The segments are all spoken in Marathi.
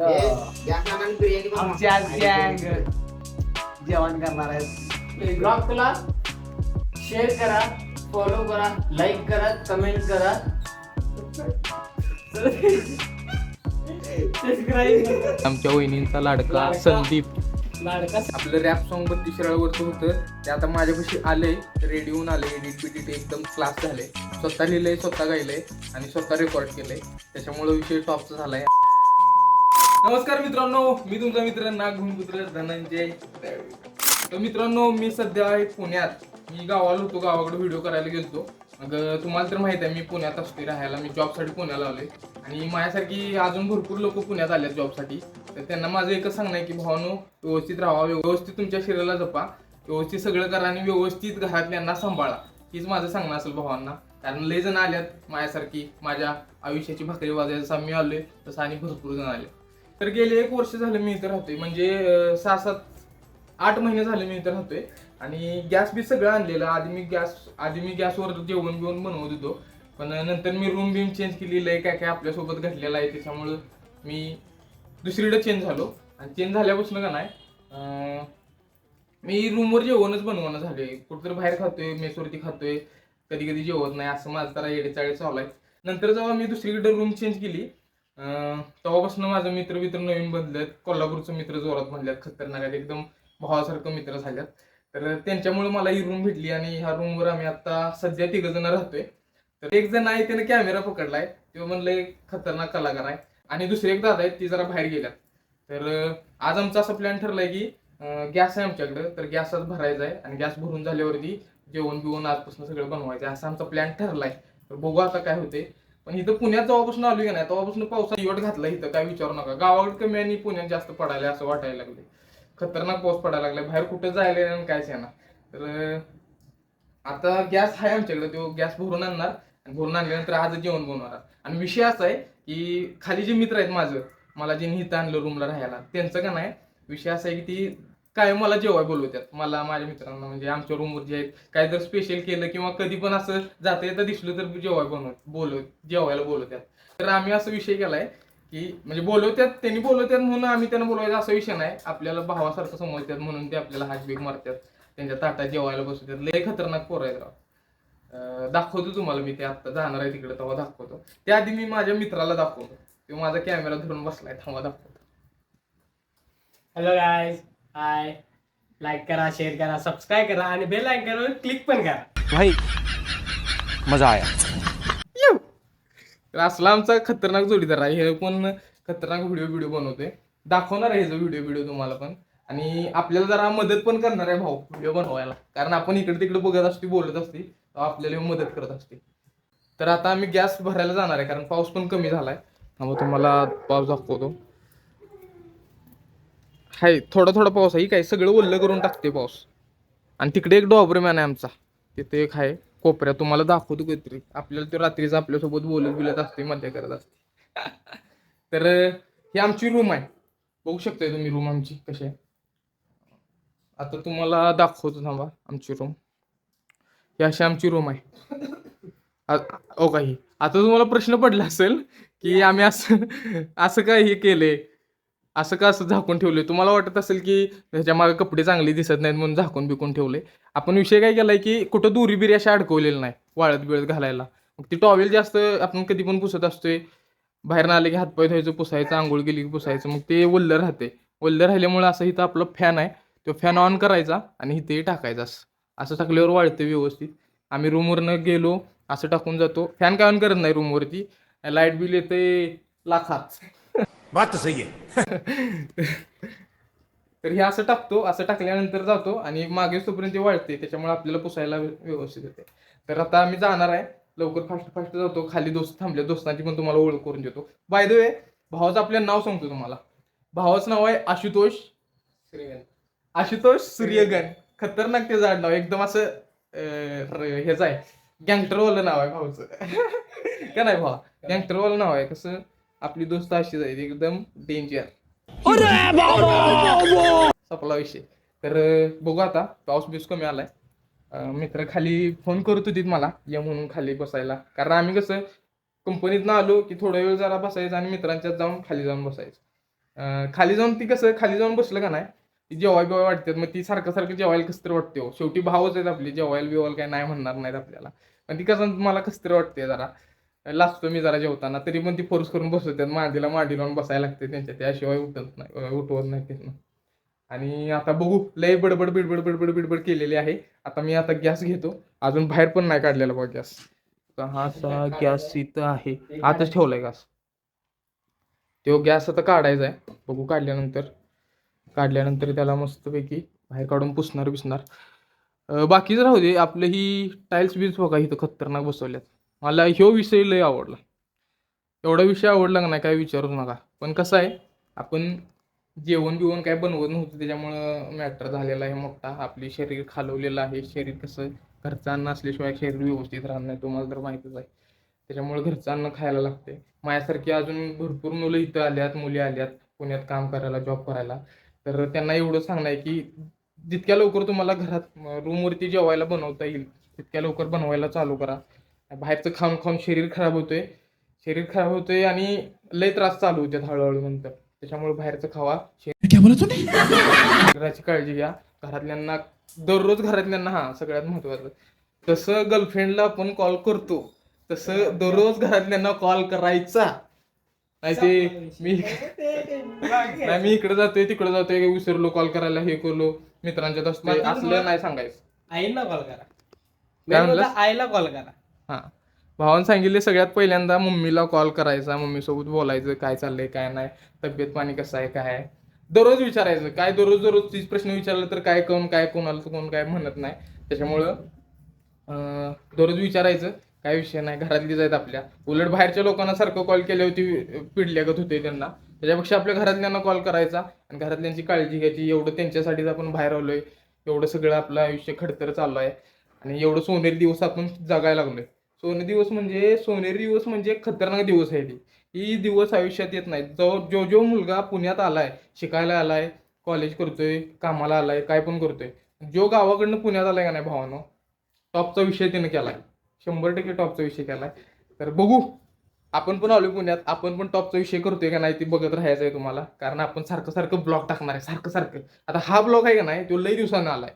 आमची आज गँग जेवण करणार आहे ब्लॉगला शेअर करा फॉलो करा लाईक करा कमेंट करा आमच्या वहिनींचा लाडका संदीप. लाडका. आपलं रॅप सॉन्ग बत्तीस शिराळवरचं होतं. ते आता माझ्यापाशी आलंय. रेडी होऊन आले एडिट बिडिट एकदम क्लास झाले स्वतः लिहिलंय स्वतः गायलंय आणि स्वतः रेकॉर्ड केलंय. त्याच्यामुळे विषय टॉपचा झालाय. नमस्कार मित्रांनो मी तुमचा मित्र नागभूमपुत्र धनंजय तर मित्रांनो मी सध्या आहे पुण्यात. मी गावाला होतो गावाकडे व्हिडिओ करायला गेलो मग तुम्हाला तर माहिती आहे मी पुण्यात असते राहायला. मी जॉबसाठी पुण्याला आलोय. आणि माझ्यासारखी अजून भरपूर लोक पुण्यात आले जॉबसाठी तर त्यांना माझं एकच सांगणं आहे की भावानो व्यवस्थित राहा व्यवस्थित तुमच्या शरीराला जपा. व्यवस्थित सगळं करा आणि व्यवस्थित घरातल्यांना सांभाळा. हीच माझं सांगणं असेल भावांना. कारण लय जण आल्यात माझ्यासारखी. माझ्या आयुष्याची भाकरी वाजायला जसा मी आलोय तसं आणि भरपूर जण आले तर गेले एक वर्ष झालं मी इथं राहतोय. म्हणजे सहा सात आठ महिने झाले मी इथं राहतोय. आणि गॅस बी सगळं आणलेलं. आधी मी गॅस आधी मी गॅसवर जेवण बिवण बनवत होतो. पण नंतर मी रूम बीम चेंज केलेलं आहे. काय काय आपल्यासोबत घडलेलं आहे त्याच्यामुळं मी दुसरीकडे चेंज झालो. आणि चेंज झाल्यापासून का नाही मी रूमवर जेवणच बनवणं झाले कुठंतरी बाहेर खातोय मेसवरती खातोय. कधी कधी जेवत नाही. असं माझं जरा येडेचाळे चालू आहे. नंतर जेव्हा मी दुसरीकडे रूम चेंज केली तेव्हापासून माझं मित्र मित्र नवीन बनलेत. कोल्हापूरचं मित्र जोरात बनल्यात खतरनाक आहेत. एकदम भावासारखं मित्र झाल्यात तर त्यांच्यामुळे मला ही रूम भेटली आणि ह्या रूमवर आम्ही आता सध्या तिघ जण राहतोय. तर एक जण आहे त्याने कॅमेरा पकडलाय. तो म्हणलंय खतरनाक कलाकार आहे. आणि दुसरे एक दादा आहेत ती जरा बाहेर गेल्यात. तर आज आमचा असा प्लॅन ठरलाय की गॅस आहे आमच्याकडे. तर गॅस आज भरायचा आहे आणि गॅस भरून झाल्यावरती जेवण बिवण आजपासून सगळं बनवायचं आहे. असा आमचा प्लॅन ठरलाय. तर बघू आता काय होते पण इथं पुण्यात जेव्हापासून आलो की नाही तेव्हापासून पावसात इवट घातला इथं काय विचारू नका. गावाकडे कमी आणि पुण्यात जास्त पडायला असं वाटायला लागले खतरनाक पाऊस पडायला लागला बाहेर कुठं जायला आणि कायच येणार? तर आता गॅस आहे आमच्याकडे तो गॅस भरून आणणार. आणि भरून आणल्यानंतर आज जेवण बनवणार. आणि विषय असा आहे की खाली जे मित्र आहेत माझं मला जे इथं आणलं रूमला राहायला त्यांचं का नाही विषय असा आहे की ती काय मला जेवाय बोलवतात मला माझ्या मित्रांना म्हणजे आमच्या रूमवर जे आहेत काय जर स्पेशल केलं किंवा कधी पण असं जाता येतं दिसलं तर जेवाय बनवत बोलव जेवायला बोलवतात तर आम्ही असा विषय केलाय की म्हणजे बोलवतात त्यांनी बोलवतात म्हणून आम्ही त्यांना बोलवायचा असा विषय नाही. आपल्याला भावासारखं समजतात म्हणून ते आपल्याला हातबीक मारतात. त्यांच्या ताटात जेवायला बसवतात. लय खतरनाक पोर आहेत राव. दाखवतो तुम्हाला मी ते आता जाणार आहे तिकडे तेव्हा दाखवतो. त्याआधी मी माझ्या मित्राला दाखवतो. किंवा माझा कॅमेरा धरून बसलाय तेव्हा दाखवतो. हॅलो गायज हाय लाईक करा शेअर करा सबस्क्राईब करा आणि बेल आयकॉनवर क्लिक पण करा. भाई मजा आया. तर असला आमचा खतरनाक जोडीदार आहे. हे पण खतरनाक व्हिडिओ व्हिडिओ बनवतोय. दाखवणार आहे ह्याचा व्हिडिओ व्हिडिओ तुम्हाला पण. आणि आपल्याला जरा मदत पण करणार आहे भाऊ व्हिडिओ बनवायला. कारण आपण इकडे तिकडे बघत असते बोलत असते आपल्याला हे मदत करत असते. तर आता आम्ही गॅस भरायला जाणार आहे कारण पाऊस पण कमी झालाय. त्यामुळे तुम्हाला पाऊस दाखवतो. हाय थोडा थोडा पाऊस आहे. काय सगळं ओल्लं करून टाकते पाऊस. आणि तिकडे एक डॉबरमॅन आहे आमचा. तिथे एक आहे कोपऱ्या तुम्हाला दाखवतो कधीतरी आपल्याला तो रात्रीचा आपल्यासोबत बोलत बिलत असते मजा करत असते तर ही आमची रूम आहे. बघू शकताय तुम्ही रूम आमची कशी आहे. आता तुम्हाला दाखवतो थांबा आमची रूम ही अशी आमची रूम आहे. ओ हो काही आता तुम्हाला प्रश्न पडला असेल की आम्ही असं असं काय हे केलंय? असं का असं झाकून ठेवले तुम्हाला वाटत असेल की ह्याच्या मागे कपडे चांगले दिसत नाहीत म्हणून झाकून बिकून ठेवले आपण विषय काय केलाय की कुठं दुरी बिरी अशा अडकवलेलं नाही वाळत बिळत घालायला. मग ती टॉवेल जास्त आपण कधी पण पुसत असतोय. बाहेर आले की हातपाय धुवायचं पुसायचं आंघोळ गेली की पुसायचं मग ते ओल्लं राहते. ओल्लं राहिल्यामुळे असं इथं आपलं फॅन आहे. तो फॅन ऑन करायचा आणि इथे टाकायचा असं. टाकल्यावर वाढते व्यवस्थित. आम्ही रूमवरनं गेलो असं टाकून जातो. फॅन काय ऑन करत नाही रूमवरती लाइट बिल येते लाखात. बात सही आहे तर हे असं टाकतो असं टाकल्यानंतर जातो आणि मागे तोपर्यंत वाढते त्याच्यामुळे आपल्याला पुसायला व्यवस्थित येते तर आता आम्ही जाणार आहे. लवकर फास्ट फास्ट जातो. खाली दोस्त थांबले. दोस्तांची पण तुम्हाला ओळख करून देतो. बाय द वे भावाचं आपलं नाव सांगतो तुम्हाला. भावाचं नाव आहे आशुतोष सूर्यगन आशुतोष सूर्यगन खतरनाक ते झाड नाव. एकदम असं अं, ह्याचं आहे. गँगटरवालं नाव आहे भाऊचं का नाही भावा? गँगटरवालं नाव आहे. कसं? आपली दोस्त अशीच आहे एकदम डेंजर संपला विषय. तर बघू आता पाऊस बिऊस कमी आलाय. मित्र खाली फोन करत होतीत मला या म्हणून खाली बसायला. कारण आम्ही कसं कंपनीत आलो की थोडा वेळ जरा बसायचं आणि मित्रांच्यात जाऊन खाली जाऊन बसायचं. खाली जाऊन ती कसं खाली जाऊन बसलं का नाही ती जेवाय बिवाय वाटतात मग ती सारखं सारखं जेवायला कसं तरी वाटते हो. शेवटी भावच आहेत आपली जेवायला बिवायला काय नाही म्हणणार नाहीत आपल्याला. पण ती कसं मला कसं तरी वाटते जरा. लाजतो मी जरा जेवताना. तरी पण ती फोर्स करून बसवतात मांडीला मांडी लावून बसायला लागते त्यांच्या. त्याशिवाय उठत नाही उठवत नाही त्यांना. आणि आता बघू. लय बडबड बिडबड बिडबड बिडबड केलेली आहे. आता मी आता गॅस घेतो. अजून बाहेर पण नाही काढलेला बघ गॅस. तर हा असा गॅस इथं आहे. आताच ठेवलाय गॅस. तो गॅस आता काढायचा आहे. बघू काढल्यानंतर. काढल्यानंतर त्याला मस्तपैकी बाहेर काढून पुसणार बिसणार. बाकीच राहू दे. आपलं ही टाईल्स बिल्स बघा इथं खतरनाक बसवल्यात. मला ह्यो विषय लय आवडला. एवढा विषय आवडला का नाही काय विचारूच नका. पण कसं आहे आपण जेवण बिवण काय बनवत नव्हतं त्याच्यामुळं मॅटर झालेला आहे मोठा. आपले शरीर खालवलेलं आहे. शरीर कसं घरचं अन्न असल्याशिवाय शरीर व्यवस्थित राहत नाही तुम्हाला तर माहितीच आहे. त्याच्यामुळे घरचं अन्न खायला लागते माझ्यासारखी अजून भरपूर मुलं इथं आल्यात मुली आल्यात पुण्यात काम करायला जॉब करायला. तर त्यांना एवढं सांगणं आहे की जितक्या लवकर तुम्हाला घरात रूमवरती जेवायला बनवता येईल तितक्या लवकर बनवायला चालू करा. बाहेरचं खाऊन खाऊन शरीर खराब होतोय. शरीर खराब होतोय आणि लय त्रास चालू होतात हळूहळू नंतर. त्याच्यामुळे बाहेरचं खावा शरीराची काळजी घ्या. घरातल्यांना दररोज घरातल्यांना हा सगळ्यात महत्वाचं तसं गर्लफ्रेंडला आपण कॉल करतो. तसं दररोज घरातल्यांना कॉल करायचा. नाही ते मी नाही मी इकडे जातोय तिकडे जातोय विसरलो कॉल करायला हे करलो मित्रांच्यात असतोय मला असलं नाही सांगायचं. आईला कॉल करा. आईला कॉल करा. हा. भावानं सांगितले सगळ्यात पहिल्यांदा मम्मीला कॉल करायचा मम्मीसोबत बोलायचं काय चाललंय काय नाही तब्येत पाणी कसं आहे काय आहे. दररोज विचारायचं काय दररोज दररोज तीच प्रश्न विचारलं तर काय कोण काय कोणाला कोण काय म्हणत नाही. त्याच्यामुळं दररोज विचारायचं काय विषय नाही घरातलीच आहेत आपल्या. उलट बाहेरच्या लोकांना सारखं कॉल केल्यावरती पिडल्यागत होते त्यांना. त्याच्यापेक्षा आपल्या घरातल्यांना कॉल करायचा आणि घरातल्यांची काळजी घ्यायची एवढं त्यांच्यासाठीच आपण बाहेर आलोय एवढं सगळं आपलं आयुष्य खडतर चालू आहे. आणि एवढं सोनेरी दिवस आपण जगायला लागलोय. सोने दिवस म्हणजे सोनेरी दिवस म्हणजे खतरनाक दिवस आहे ती. ही दिवस आयुष्यात येत नाही जो जो जो मुलगा पुण्यात आलाय शिकायला आलाय कॉलेज करतोय कामाला आलाय काय पण करतोय जो गावाकडनं पुण्यात आलाय का नाही भावानो टॉपचा विषय त्यानं केलाय. शंभर टक्के टॉपचा विषय केलाय. तर बघू आपण पण आलोय पुण्यात आपण पण टॉपचा विषय करतोय का नाही ते बघत राहायचं आहे तुम्हाला. कारण आपण सारखं सारखं ब्लॉग टाकणार आहे सारखं सारखं. आता हा ब्लॉग आहे का नाही तो लई दिवसानं आलाय.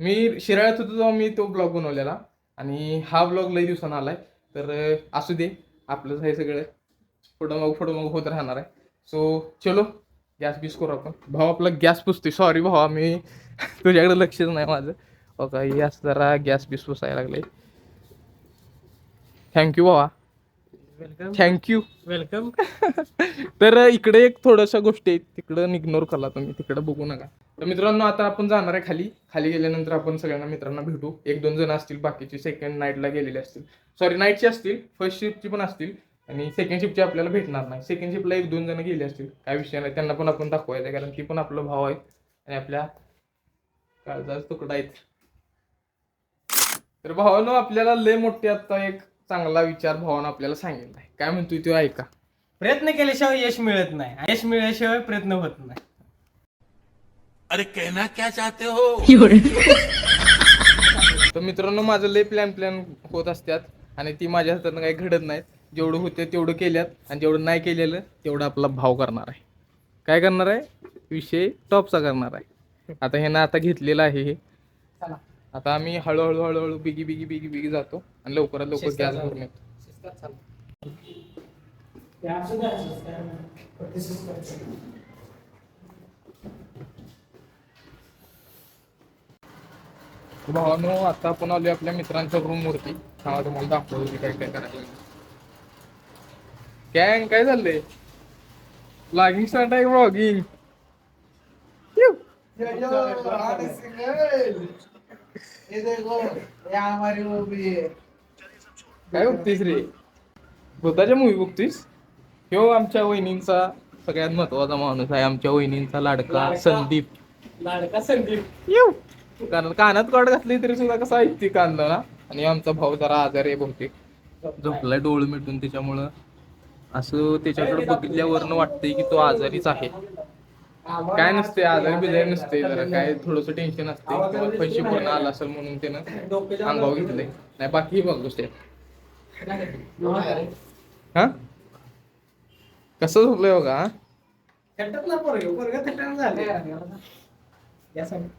मी शिराळ्यात होतो तेव्हा मी तो ब्लॉग बनवलेला. आणि हा ब्लॉग लई दिवसानं आहे तर असू दे आपलंच हे सगळं. फोटो मग फोटो मग होत राहणार आहे. सो चलो गॅस बीस करू आपण. भाऊ आपला गॅस पुसतोय. सॉरी भावा मी तुझ्याकडे लक्षच नाही माझं. हो ओका गॅस जरा गॅस बीस पुसायला लागले थँक्यू भावा. वेलकम थँक्यू वेलकम तर इकडे एक थोड्याशा गोष्टी आहेत. तिकडं इग्नोर करा तुम्ही. तिकडं बघू नका. तर मित्रांनो आता आपण जाणार आहे खाली. खाली गेल्यानंतर आपण सगळ्यांना मित्रांना भेटू. एक दोन जण असतील बाकीचे सेकंड नाईटला गेलेले असतील. सॉरी नाईटचे असतील. फर्स्ट शिफ्टची पण असतील. आणि सेकंड शिफ्टची आपल्याला भेटणार नाही. सेकंड शिफ्टला एक दोन जण गेले असतील. काय विषय नाही. त्यांना पण आपण दाखवायचं कारण ती पण आपलं भाव आहेत. आणि आपल्या काळजाचा तुकडा आहेत. तर भावानं आपल्याला लय मोठे आता एक चांगला विचार भावानं आपल्याला सांगितला आहे. काय म्हणतोय तो ऐका. प्रयत्न केल्याशिवाय यश मिळत नाही. आणि यश मिळाल्याशिवाय प्रयत्न होत नाही. अरे कहना क्या चाहते हो? तर मित्रांनो माझं लय प्लॅन प्लॅन होत असतात आणि ती माझ्या हातानं काही घडत नाहीत. जेवढं होते तेवढं केल्यात. आणि जेवढं नाही केलेलं तेवढं आपला भाव करणार आहे. काय करणार आहे? विषय टॉपचा करणार आहे. आता हे ना आता घेतलेलं आहे हे. चला. आता आम्ही हळूहळू हळूहळू बिगी बिगी बिगी बिगी जातो आणि लवकरात लवकर गॅस. भरून येतो. भावानो आता आपण आलोय आपल्या मित्रांच्या रूम वरती. हा तुम्हाला दाखवतो मी काय काय करायला गँग काय चाललंय? ब्लॉगिंग स्टार्ट आहे ब्लॉगिंग ये देखो ये हमारी मूवी काय बघतीस रे? भूताच्या मूवी बघतीस? ह्यो आमच्या वहिनींचा सगळ्यात महत्त्वाचा माणूस आहे आमच्या वहिनींचा लाडका लाडका. संदीप. लाडका संदीप. येऊ. कारण कानात कॉड घातली तरी सुद्धा कसा ऐकते कांदा ना? आणि आमचा भाऊ जरा आजारी आहे बहुतेक. झोपलाय डोळ मिटून त्याच्यामुळं असं त्याच्याकडे बघितल्यावरनं वाटतंय की तो आजारीच आहे. काय नसते आजारी बिजारी नसते जरा काय थोडस टेन्शन असते किंवा पैसे पूर्ण आला असेल म्हणून त्यानं अंगावर घेतलंय. नाही बाकी बघ गोष्टी हा? कसं झोपलंय बघा हा? ना.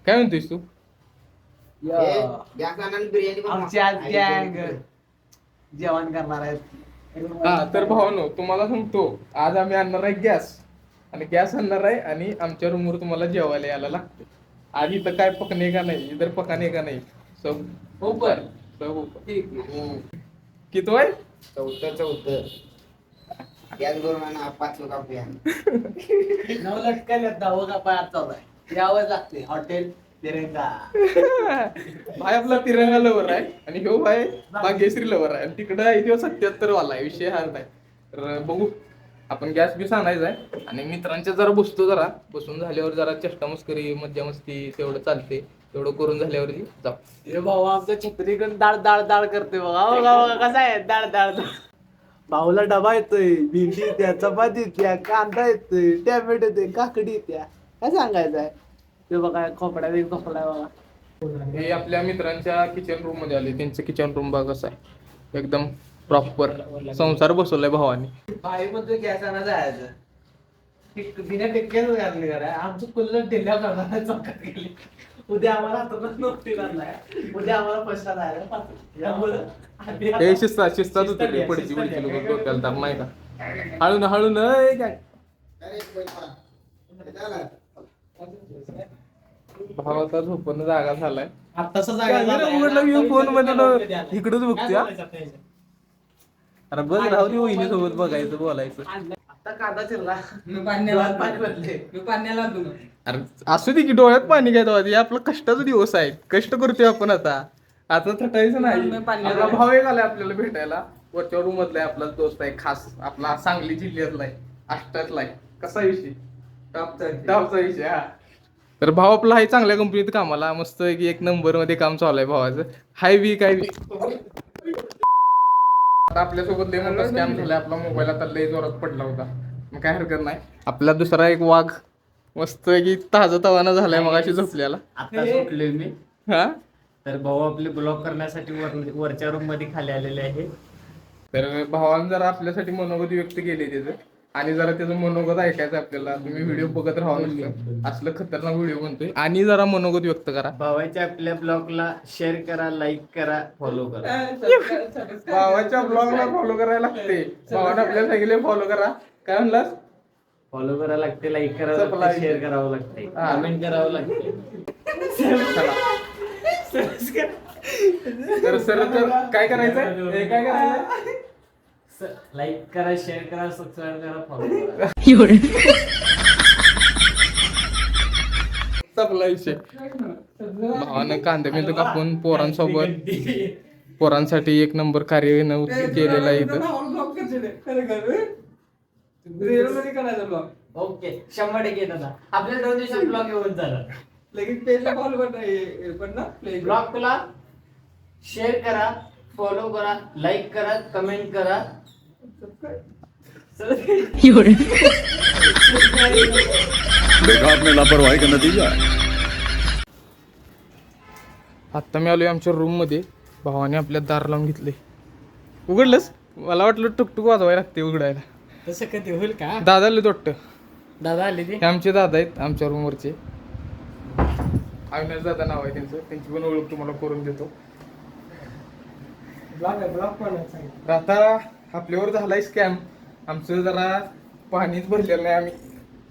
काय म्हणतोयस तू? जेवण करणार आहेत. हा तर भावानो तुम्हाला सांगतो आज आम्ही आणणार आहे गॅस. आणि गॅस आणणार आहे आणि आमच्या रूमवर तुम्हाला जेवायला यायला लागते. आज इथं काय पकणे का नाही? इधर पकाने का नाही? सब ऊपर सब ऊपर हम्म. किती आहे चौथं चौथं त्याचबरोबर ना पाच लोक आपल्या नऊ लटकन दहावं का पायात चालू आहे. यावं लागते. हॉटेल तिरंगा. भाई आपला तिरंगा लवर आहे आणि ह्यो भाई भाग्यश्री लवर आहे. आणि तिकडं आहे तो सत्याहत्तर वाला आहे. विषय हा नाही. तर बघू. आपण गॅस बीस आणायचा आहे. आणि मित्रांच्या जरा बसतो जरा. बसून झाल्यावर जरा चेष्टा मस्करी मज्जा मस्ती तेवढं चालते तेवढं करून झाल्यावरती जाऊ. हे भाऊ आमचं छत्रीकडून दाळ दाळ दाळ करते बघा. बघा बघा कसा आहे? दाळ दाळ दाळ. भाऊला डबा येतोय. भेंडी येत्या चपाती येत्या कांदा येतोय टॅमॅटो येते काकडी येत्या. काय सांगायचं आहे? ते बघा खोपड्यात एक खोपडा आहे बघा. हे आपल्या मित्रांच्या किचन रूममध्ये आले. त्यांचं किचन रूम बघ कसं आहे. एकदम प्रॉपर संसार बसवलाय भावाने. गॅस आणा जायचं. टिक- बिना टिक्क्याच घातली करा आमचं कुल्लर ढिल्ल्या करणार चौकात गेली. उद्या आम्हाला हातातच नोकरी नाही उद्या आम्हाला पैसा त्यामुळं आम्ही हे आता- शिस्तात शिस्त होती घ्या, पडची शिस्त पडची घ्या. लोक डोक्याला ताप नाही का? हळून हळून ए, काय? भावाचा झोपून जागा झालाय. आत्ताचा उघडला की फोनमध्ये ना इकडंच बघतोय. हा. अरे बघ राहू दे वहिनी सोबत बघायचं बोलायचं. आता कांदा चिरला. मी डोळ्यात पाणी भरले. मी पाण्याला आणतो. अरे असू दे की डोळ्यात पाणी काय तेव्हा हे आपला कष्टाचा दिवस आहे. कष्ट करतोय आपण आता. आता थटायचं नाही. आपला भाव एक आलाय आपल्याला भेटायला. वरच्या रूम मधला आपला दोस्त आहे खास. आपला सांगली जिल्ह्यातला आहे. आष्टातला आहे. कसा विषय? टॉपचा विषय. हा. तर भाव आपला आहे चांगल्या कंपनीत कामाला. मस्त की एक नंबरमध्ये काम चालू आहे भावाचं. हाय वी काय वी? आपल्यासोबत लय मोठा स्कॅम झालाय. आपला मोबाईल आता लय जोरात पडला होता. मग काय हरकत नाही. आपला दुसरा एक वाघ मस्त की ताजा तवाना झालाय मग अशी झोपल्याला आता झोपलोय मी. हा? तर भाऊ आपले ब्लॉक करण्यासाठी वर वरच्या रूममध्ये खाली आलेले आहे. तर भावानं जरा आपल्यासाठी मनोगत व्यक्त केले त्याचं आणि जरा त्याचं मनोगत ऐकायचं आपल्याला. तुम्ही व्हिडिओ बघत राहा नुसतं असलं खतरनाक व्हिडिओ बनतोय आणि जरा मनोगत व्यक्त करा. भावाच्या आपल्या ब्लॉगला शेअर करा लाईक करा फॉलो करा. भावाच्या ब्लॉगला फॉलो करायला लागते. भावानं आपल्याला सांगितले फॉलो करा. काय म्हणलास? फॉलो करावं लागते लाईक करावं लागते शेअर करावं लागते. कमेंट करावं लागते. तर सर तर काय करायचं काय करायचं लाईक करा शेअर करा सबस्क्राईब करा फॉलो करा. चपला विषय. भावानं कांदे बिंदे कापून पोरांसोबत पोरांसाठी एक नंबर कार्य न केलेलं आहे इथं. ओके शंभर टक्के दादा. आपल्या दोन दिवसात ब्लॉग येऊन झाला ब्लॉगला शेअर करा फॉलो करा लाईक करा कमेंट करा. देखा आपने लापरवाही का नतीजा है? आत्ता मी आलोय आमच्या रूममध्ये. भावाने आपल्या दार लावून घेतले. उघडलंच मला वाटलं टुकटुक वाजवायला लागते उघडायला. तसं कधी होईल का? दादा आले वाटतं. दादा आले ते? हे आमचे दादा आहेत आमच्या रूमवरचे अविनाश दादा नाव आहे त्यांचं. त्यांची पण ओळख तुम्हाला करून देतो. ब्लॉग आहे ब्लॉग पण आता आपल्यावर झालाय स्कॅम आमचं जरा पाणीच भरलेलं नाही आम्ही.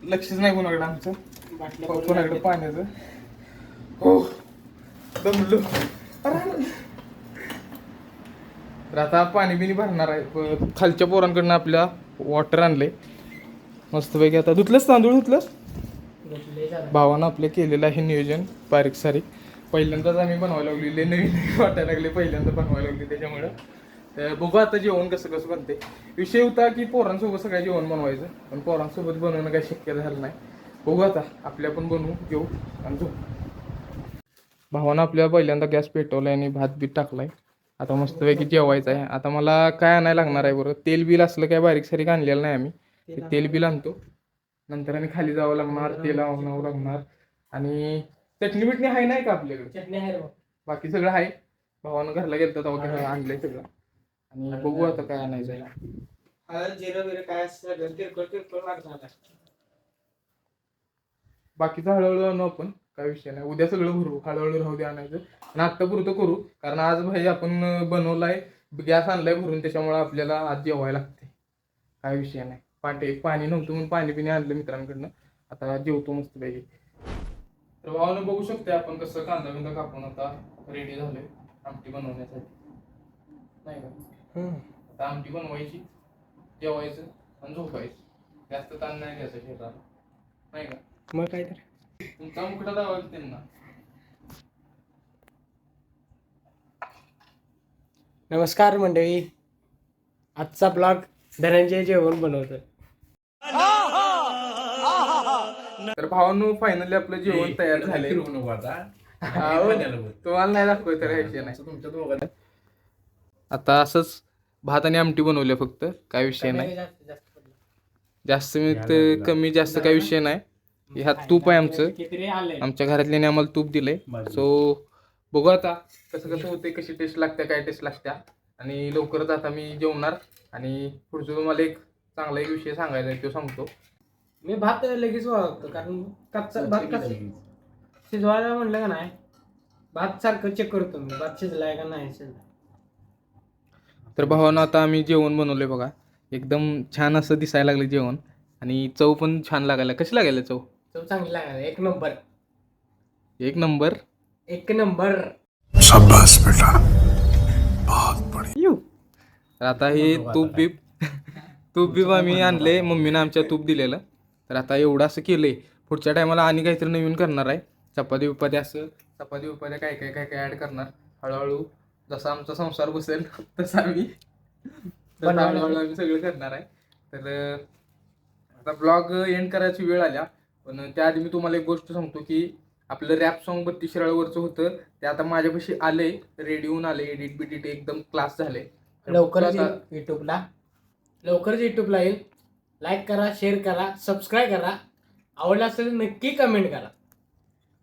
लक्षच नाही कोणाकडे आमचं. कोणाकडे पाण्याचं? हो. दमलो. तर आता पाणी बिनी भरणार आहे. खालच्या पोरांकडनं आपल्या वॉटर आणलंय. मस्तपैकी आता धुतलंच तांदूळ धुतलंस? भावानं आपले केलेलं आहे नियोजन बारीक सारीक. पहिल्यांदाच आम्ही बनवायला लागली लय नवीन नवीन वाटायला लागले पहिल्यांदा बनवायला लागली त्याच्यामुळं. तर बघू आता जेवण कसं कसं बनते विषय होता की पोरांसोबत सगळं जेवण बनवायचं. पण पोरांसोबत बनवणं काही शक्य झालं नाही. बघू आता आपल्या पण बनवू घेऊ आणि झोप. भावानं आपल्या पहिल्यांदा गॅस पेटवलाय आणि भात बीत टाकलाय. आता मस्तपैकी जेवायचं आहे. आता मला काय आणायला लागणार आहे बरं? तेल बिल असलं काय बारीक सारीक आणलेलं नाही आम्ही. ते तेल बिल आणतो. नंतर आणि खाली जावं लागणार तेल आणावं लागणार. आणि चटणी बिटणी आहे नाही का आपल्याकडे? चटणी आहे. बाकी सगळं आहे. भावानं घरला गेलं घेऊन आणलंय सगळं. आणि बघू आता काय आणायचं आहे. हळद जिरं बिरं काय लागणार. बाकीचं हळूहळू आणू आपण काय विषय नाही. उद्या सगळं भरू हळूहळू राहू दे आणायचं. आणि आत्ता पुरतं करू कारण आज भाई आपण बनवलाय गॅस आणलाय भरून त्याच्यामुळे आपल्याला आज जेवायला लागते काय विषय नाही. पाटे पाणी नव्हतं म्हणून पाणी पिणी आणलं मित्रांकडनं. आता जेवतो मस्त पाहिजे तर भावानं बघू शकते आपण कसं कांदा बिंदा कापून आता रेडी झालोय आमटी बनवण्यासाठी. नाही का? आता आमटी बनवायची जेवायचं आणि झोपायचं जास्त ताण नाही घ्यायचं शेताला नाही का? मग काय तर. तुमचा मुकडा दावायचा त्यांना? नमस्कार मंडळी. आजचा ब्लॉग धनंजय जेवण बनवतोय. तर भावानं फायनली आपलं जेवण तयार झालंय. तुम्हाला नाही दाखवत तर विषय नाही. आता असंच भात आणि आमटी बनवल्या फक्त काय विषय नाही. जास्त मी ते कमी जास्त काय विषय नाही. ह्यात तूप आहे आमचं. आमच्या घरातल्याने आम्हाला तूप दिलंय. सो बघू आता कसं कसं होते कशी टेस्ट लागते काय टेस्ट लागत्या. आणि लवकरच आता मी जेवणार. आणि पुढचं तुम्हाला एक चांगला एक विषय सांगायचा आहे तो सांगतो. मी भात लगेच वाळवतो कारण कच्चा भात कसा शिजवायला म्हणलं का नाही भात सारखं चेक करतो मी भात शिजलाय का नाही शिजलाय. तर भावानं आता आम्ही जेवण बनवलंय बघा. एकदम छान असं दिसायला लागलं जेवण. आणि चव पण छान लागायला. कशी लागायला चव? चव चांगली लागणार एक नंबर. एक नंबर? एक नंबर. तर आता हे तूप बीप तूप बीप आम्ही आणले. मम्मीनं आमच्या तूप दिलेलं. तर आता एवढं असं केलंय. पुढच्या टायमाला आणि काहीतरी नवीन करणार आहे. चपाती बिपाती असं चपाती बिपाती काय काय काय काय ऍड करणार. हळूहळू जसा आमचा संसार बसेल तसा आम्ही आम्ही सगळं करणार आहे. तर आता ब्लॉग एंड करायची वेळ आल्या पण त्याआधी मी तुम्हाला एक गोष्ट सांगतो की आपलं रॅप सॉन्ग बत्तीस शिराळवरचं होतं ते आता माझ्यापाशी आलंय रेडी होऊन आले एडिट बिडिट एकदम क्लास झाले लवकरच येईल युट्यूबला लवकरच युट्यूबला येईल. लाईक करा शेअर करा सबस्क्राईब करा. आवडला असेल नक्की कमेंट करा.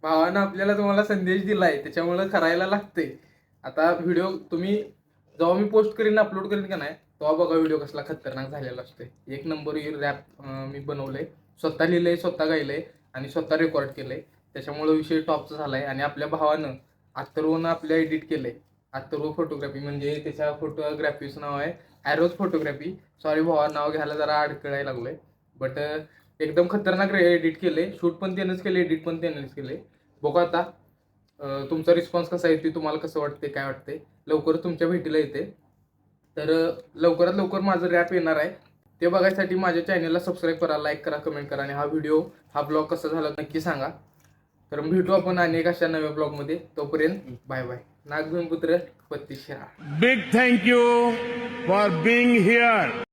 भावानं आपल्याला तुम्हाला संदेश दिलाय त्याच्यामुळे करायला लागते आता व्हिडिओ तुम्ही जेव्हा मी पोस्ट करीन अपलोड करीन का नाही तेव्हा बघा व्हिडिओ कसला खतरनाक झालेला असतोय. एक नंबर रॅप मी बनवलंय. स्वतः लिहिलंय स्वतः गायलंय आणि स्वतः रेकॉर्ड केलंय. त्याच्यामुळे विषय टॉपचा झालाय आणि आपल्या भावानं अथर्वनं आपल्या एडिट केलंय. अथर्व फोटोग्राफी म्हणजे त्याच्या फोटोग्राफीचं नाव आहे ॲरोज फोटोग्राफी सॉरी भावा नाव घ्यायला जरा अडकळायला लागलोय. बट एकदम खतरनाक एडिट केले शूट पण त्यानंच केले एडिट पण त्यानंच केले बघू आता. तुमचा रिस्पॉन्स कसा येते तुम्हाला कसं वाटते काय वाटते लवकर तुमच्या भेटीला येते. तर लवकरात लवकर माझं रॅप येणार आहे. ते बघायसाठी माझ्या चॅनलला सबस्क्राईब करा लाईक करा कमेंट करा आणि हा व्हिडिओ हा ब्लॉग कसा झाला नक्की सांगा. तर भेटू आपण अनेक अशा नव्या ब्लॉगमध्ये तोपर्यंत बाय बाय नागभीमपुत्र पत्ती शिरा. Thank you thank you for.